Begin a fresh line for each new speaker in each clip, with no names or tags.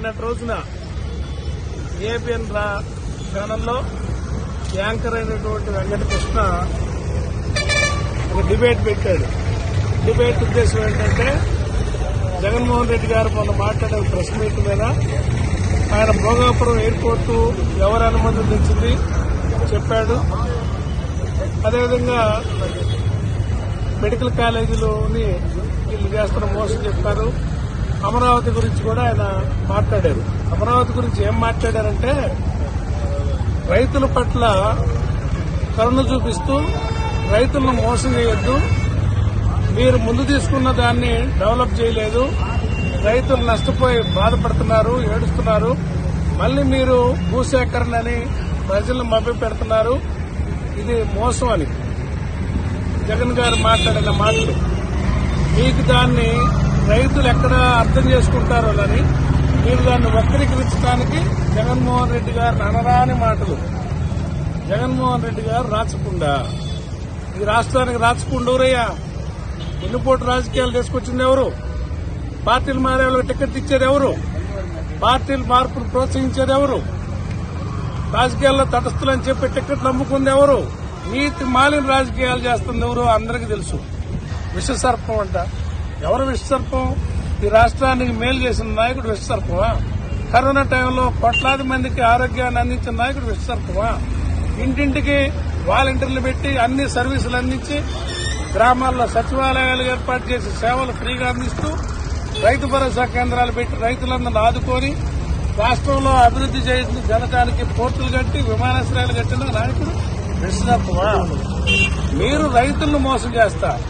నిన్నటి రోజున ఏబిఎన్ రా ఛానల్లో యాంకర్ అయినటువంటి వెంకటకృష్ణ ఒక డిబేట్ పెట్టాడు. డిబేట్ ఉద్దేశం ఏంటంటే జగన్మోహన్ రెడ్డి గారు మొన్న మాట్లాడే ప్రెస్ మీట్ మీద ఆయన భోగాపురం ఎయిర్పోర్టు ఎవరు అనుమతించింది చెప్పాడు. అదేవిధంగా మెడికల్ కాలేజీలోని వీళ్ళు చేస్తున్న మోసం చెప్పారు. అమరావతి గురించి కూడా ఆయన మాట్లాడారు. అమరావతి గురించి ఏం మాట్లాడారంటే రైతుల పట్ల కరుణ చూపిస్తూ రైతులను మోసం చేయొద్దు. మీరు ముందు తీసుకున్న దాన్ని డెవలప్ చేయలేదు. రైతులు నష్టపోయి బాధపడుతున్నారు ఏడుస్తున్నారు. మళ్ళీ మీరు భూసేకరణ అని ప్రజలను మభ్య పెడుతున్నారు. ఇది మోసం అని జగన్ గారు మాట్లాడిన మాటలు. మీకు దాన్ని రైతులు ఎక్కడ అర్థం చేసుకుంటారో అని మీరు దాన్ని వక్రీకరించడానికి జగన్మోహన్ రెడ్డి గారిని అనరాని మాటలు. జగన్మోహన్ రెడ్డి గారు రాచకుండా. ఈ రాష్ట్రానికి రాచకుండా ఎవరయ్యా ఎన్నిపోటు రాజకీయాలు తీసుకొచ్చింది ఎవరు? పార్టీలు మారే వాళ్ళకి టికెట్ ఇచ్చేది ఎవరు? పార్టీలు మార్పును ప్రోత్సహించేది ఎవరు? రాజకీయాల్లో తటస్థులని చెప్పి టికెట్లు అమ్ముకుంది ఎవరు? నీతి మాలిన రాజకీయాలు చేస్తుంది ఎవరు అందరికీ తెలుసు. విషసర్పం అంట. ఎవరు విషసర్పం ఈ రాష్ట్రానికి మేలు చేసిన నాయకుడు విషసర్పమా కరోనా టైంలో కోట్లాది మందికి ఆరోగ్యాన్ని అందించిన నాయకుడు విషసర్పమా ఇంటింటికి వాలంటీర్లు పెట్టి అన్ని సర్వీసులు అందించి గ్రామాల్లో సచివాలయాలు ఏర్పాటు చేసి సేవలు ఫ్రీగా అందిస్తూ రైతు భరోసా కేంద్రాలు పెట్టి రైతులందరిని ఆదుకొని రాష్ట్రంలో అభివృద్ది చేసి జనటానికి పోర్టులు కట్టి విమానాశ్రయాలు కట్టిన నాయకుడు విశ్వనాథమా మీరు రైతులను మోసం చేస్తారు.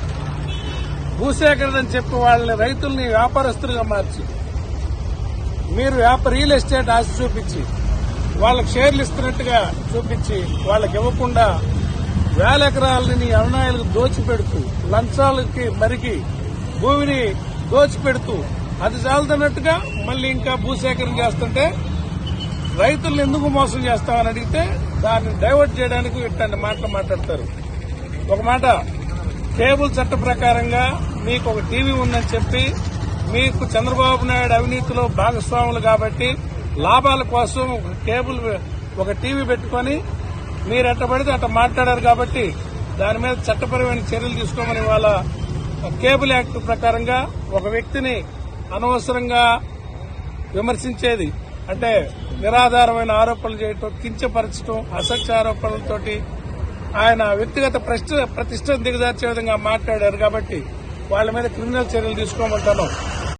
భూసేకరణ అని చెప్పి వాళ్ళని రైతుల్ని వ్యాపారస్తులుగా మార్చి మీరు వ్యాపార రియల్ ఎస్టేట్ ఆశ చూపించి వాళ్ళకి షేర్లు ఇస్తున్నట్టుగా చూపించి వాళ్ళకి ఇవ్వకుండా వేల ఎకరాలని అరుణాయులకు దోచిపెడుతూ లంచాలకి మరిగి భూమిని దోచిపెడుతూ అది చాలుతున్నట్టుగా మళ్ళీ ఇంకా భూసేకరణ చేస్తుంటే రైతులను ఎందుకు మోసం చేస్తామని అడిగితే దాన్ని డైవర్ట్ చేయడానికి ఇట్లాంటి మాటలు మాట్లాడతారు. ఒక మాట కేబుల్ చట్ట ప్రకారంగా మీకు ఒక టీవీ ఉందని చెప్పి మీకు చంద్రబాబు నాయుడు అవినీతిలో భాగస్వాములు కాబట్టి లాభాల కోసం ఒక కేబుల్ ఒక టీవీ పెట్టుకొని మీరు ఎట్ట పడితే అట్ట మాట్లాడారు కాబట్టి దాని మీద చట్టపరమైన చర్యలు తీసుకోమని వాళ్ళ కేబుల్ యాక్ట్ ప్రకారంగా ఒక వ్యక్తిని అనవసరంగా విమర్శించేది. అంటే నిరాధారమైన ఆరోపణలు చేయటం కించపరచడం అసత్య ఆరోపణలతోటి ఆయన వ్యక్తిగత ప్రతిష్టను దిగజార్చే విధంగా మాట్లాడారు కాబట్టి వాళ్ళ మీద క్రిమినల్ చర్యలు తీసుకోమంటాను